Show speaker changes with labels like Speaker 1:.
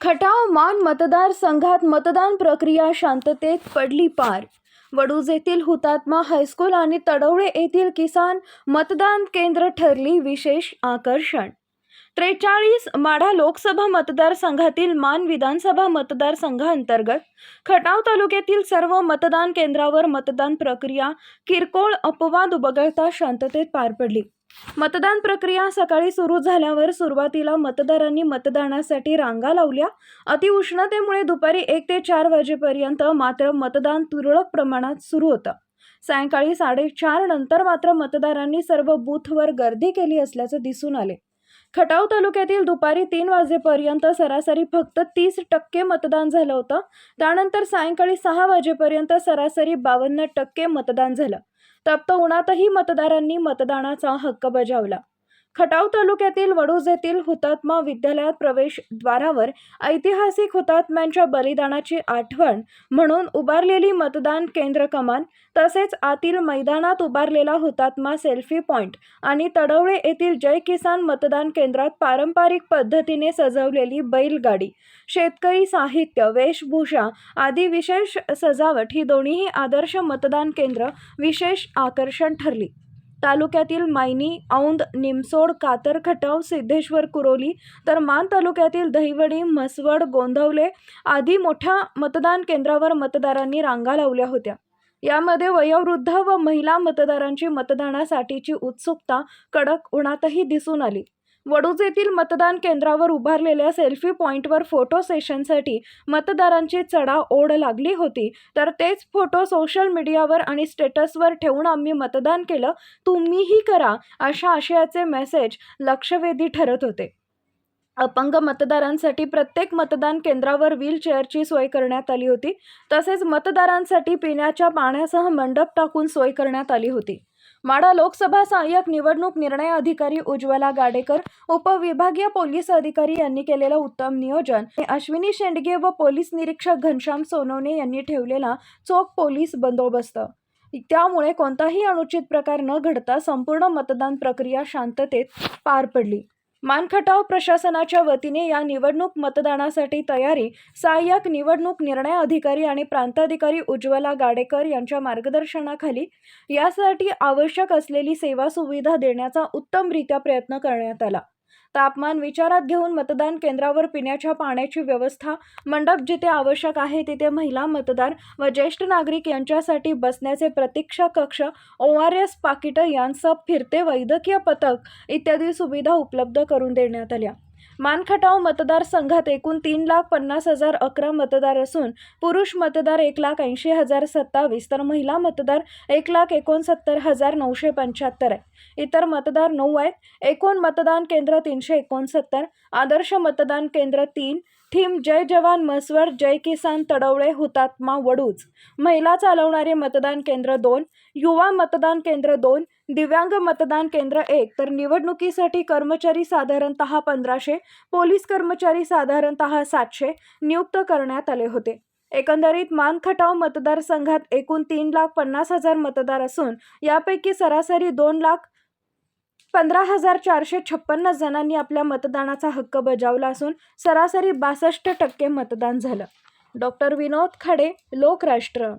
Speaker 1: खटाव मान मतदारसंघात मतदान प्रक्रिया शांततेत पडली पार. वडूज येथील हुतात्मा हायस्कूल आणि तडवळे येथील किसान मतदान केंद्र ठरली विशेष आकर्षण. त्रेचाळीस माढा लोकसभा मतदारसंघातील मान विधानसभा मतदारसंघांतर्गत खटाव तालुक्यातील सर्व मतदान केंद्रावर मतदान प्रक्रिया किरकोळ अपवाद वगळता शांततेत पार पडली. मतदान प्रक्रिया सकाळी सुरू झाल्यावर सुरुवातीला मतदारांनी मतदानासाठी रांगा लावल्या. अतिउष्णतेमुळे दुपारी एक ते चार वाजेपर्यंत मात्र मतदान तुरळक प्रमाणात सुरू होतं. सायंकाळी साडेचार नंतर मात्र मतदारांनी सर्व बूथवर गर्दी केली असल्याचं दिसून आले. खटाव तालुक्यातील दुपारी तीन वाजेपर्यंत सरासरी फक्त तीस टक्के मतदान झालं होतं. त्यानंतर सायंकाळी सहा वाजेपर्यंत सरासरी बावन्न टक्के मतदान झालं. तप्त उन्हातही मतदारांनी मतदानाचा हक्क बजावला. खटाव तालुक्यातील वडूज येथील हुतात्मा विद्यालयात प्रवेशद्वारावर ऐतिहासिक हुतात्म्यांच्या बलिदानाची आठवण म्हणून उभारलेली मतदान केंद्र कमान तसेच आतील मैदानात उभारलेला हुतात्मा सेल्फी पॉइंट आणि तडवळे येथील जय किसान मतदान केंद्रात पारंपरिक पद्धतीने सजवलेली बैलगाडी शेतकरी साहित्य वेशभूषा आदी विशेष सजावट ही दोन्हीही आदर्श मतदान केंद्र विशेष आकर्षण ठरली. तालुक्यातील मायनी औंद निमसोड कातर खटाव सिद्धेश्वर कुरोली तर मान तालुक्यातील दहिवडी म्हसवड गोंधवले आदी मोठ्या मतदान केंद्रावर मतदारांनी रांगा लावल्या होत्या. यामध्ये वयोवृद्ध व महिला मतदारांची मतदानासाठीची उत्सुकता कडक उन्हातही दिसून आली. वडूज येथील मतदान केंद्रावर उभारलेल्या सेल्फी पॉईंटवर फोटो सेशनसाठी मतदारांची चढा ओढ लागली होती. तर तेच फोटो सोशल मीडियावर आणि स्टेटसवर ठेवून आम्ही मतदान केलं. तुम्हीही करा अशा आशयाचे मेसेज लक्षवेधी ठरत होते. अपंग मतदारांसाठी प्रत्येक मतदान केंद्रावर व्हीलचेअरची सोय करण्यात आली होती. तसेच मतदारांसाठी पिण्याच्या पाण्यासह मंडप टाकून सोय करण्यात आली होती. माढा लोकसभा सहाय्यक निवडणूक निर्णय अधिकारी उज्ज्वला गाडेकर उपविभागीय पोलीस अधिकारी यांनी केलेलं उत्तम नियोजन. अश्विनी शेंडगे व पोलीस निरीक्षक घनश्याम सोनवणे यांनी ठेवलेला चोख पोलीस बंदोबस्त. त्यामुळे कोणताही अनुचित प्रकार न घडता संपूर्ण मतदान प्रक्रिया शांततेत पार पडली. मानखटाव प्रशासनाच्या वतीने या निवडणूक मतदानासाठी तयारी. सहाय्यक निवडणूक निर्णय अधिकारी आणि प्रांताधिकारी उज्ज्वला गाडेकर यांच्या मार्गदर्शनाखाली यासाठी आवश्यक असलेली सेवा सुविधा देण्याचा उत्तमरित्या प्रयत्न करण्यात आला. तापमान विचारात घेऊन मतदान केंद्रावर पिण्याच्या पाण्याची व्यवस्था. मंडप जिथे आवश्यक आहे तिथे महिला मतदार व ज्येष्ठ नागरिक यांच्यासाठी बसण्याचे प्रतीक्षा कक्ष ओ आर एस पाकिटं यांसह फिरते वैद्यकीय पथक इत्यादी सुविधा उपलब्ध करून देण्यात आल्या. मानखटाव मतदारसंघात एकूण तीन लाख पन्नास हजार अकरा मतदार असून पुरुष मतदार एक लाख ऐंशी हजार सत्तावीस तर महिला मतदार एक लाख एकोणसत्तर हजार नऊशे पंच्याहत्तर आहे. इतर मतदार नऊ आहेत. एकूण मतदान केंद्र तीनशे एकोणसत्तर आदर्श मतदान केंद्र तीन थीम जय जवान मसवड जय किसान तडवळे हुतात्मा वडूज. महिला चालवणारे मतदान केंद्र दोन युवा मतदान केंद्र दोन दिव्यांग मतदान केंद्र एक. तर निवडणुकीसाठी कर्मचारी साधारणतः पंधराशे पोलीस कर्मचारी साधारणतः सातशे नियुक्त करण्यात आले होते. एकंदरीत मानखटाव मतदारसंघात एकूण तीन लाख पन्नास हजार मतदार असून यापैकी सरासरी दोन लाख पंधरा हजार चारशे छप्पन्न जणांनी आपल्या मतदानाचा हक्क बजावला असून सरासरी बासष्ट टक्के मतदान झालं. डॉक्टर विनोद खडे लोकराष्ट्र.